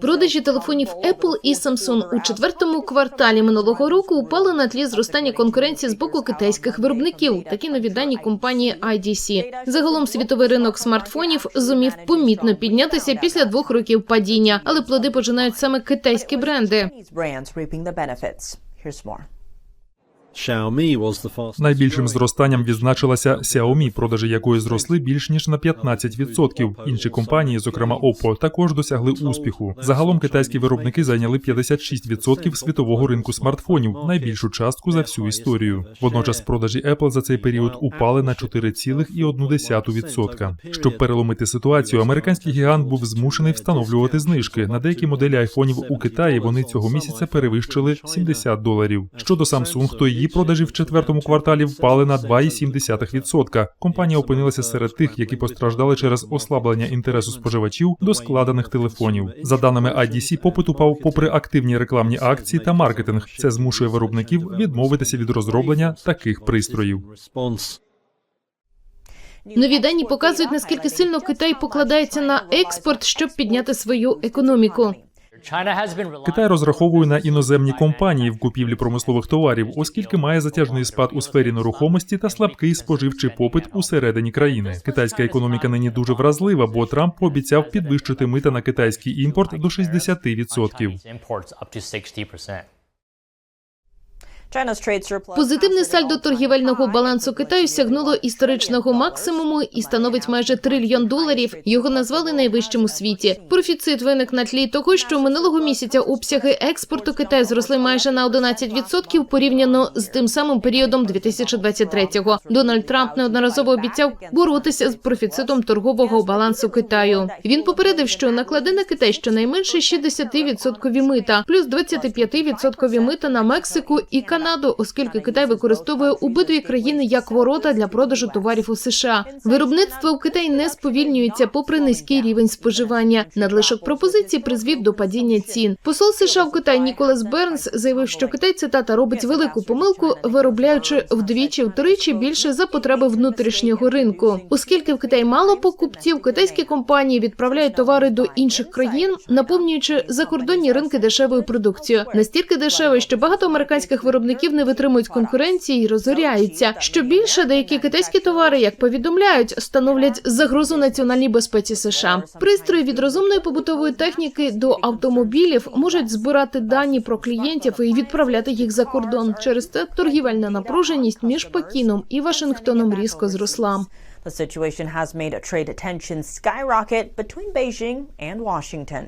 Продажі телефонів Apple і Samsung у четвертому кварталі минулого року упали на тлі зростання конкуренції з боку китайських виробників. Такі нові дані компанії IDC. Загалом світовий ринок смартфонів зумів помітно піднятися після двох років падіння, але плоди пожинають саме китайські бренди. Найбільшим зростанням відзначилася Xiaomi, продажі якої зросли більш ніж на 15%. Інші компанії, зокрема Oppo, також досягли успіху. Загалом китайські виробники зайняли 56% світового ринку смартфонів, найбільшу частку за всю історію. Водночас продажі Apple за цей період упали на 4,1%. Щоб переломити ситуацію, американський гігант був змушений встановлювати знижки. На деякі моделі айфонів у Китаї вони цього місяця перевищили 70 доларів. Щодо Samsung, то її продажі в четвертому кварталі впали на 2,7%. Компанія опинилася серед тих, які постраждали через ослаблення інтересу споживачів до складених телефонів. За даними IDC, попит упав попри активні рекламні акції та маркетинг. Це змушує виробників відмовитися від розроблення таких пристроїв. Нові дані показують наскільки сильно Китай покладається на експорт, щоб підняти свою економіку. Китай розраховує на іноземні компанії в купівлі промислових товарів, оскільки має затяжний спад у сфері нерухомості та слабкий споживчий попит усередині країни. Китайська економіка нині дуже вразлива, бо Трамп пообіцяв підвищити мита на китайський імпорт до 60%. Позитивне сальдо торгівельного балансу Китаю сягнуло історичного максимуму і становить майже трильйон доларів. Його назвали найвищим у світі. Профіцит виник на тлі того, що минулого місяця обсяги експорту Китаю зросли майже на 11% порівняно з тим самим періодом 2023-го. Дональд Трамп неодноразово обіцяв боротися з профіцитом торгового балансу Китаю. Він попередив, що накладе на Китай щонайменше 60% мита, плюс 25% мита на Мексику і Канаду, оскільки Китай використовує обидві країни як ворота для продажу товарів у США. Виробництво у Китаї не сповільнюється попри низький рівень споживання. Надлишок пропозицій призвів до падіння цін. Посол США в Китаї Ніколас Бернс заявив, що Китай цитата робить велику помилку, виробляючи вдвічі-втричі більше за потреби внутрішнього ринку. Оскільки в Китаї мало покупців, китайські компанії відправляють товари до інших країн, наповнюючи закордонні ринки дешевою продукцією. Настільки дешевою, що багато американських виробників не витримують конкуренції і розоряються. Що більше, деякі китайські товари, як повідомляють, становлять загрозу національній безпеці США. Пристрої від розумної побутової техніки до автомобілів можуть збирати дані про клієнтів і відправляти їх за кордон. Через це торгівельна напруженість між Пекіном і Вашингтоном різко зросла. The situation has made trade tensions skyrocket between Beijing and Washington.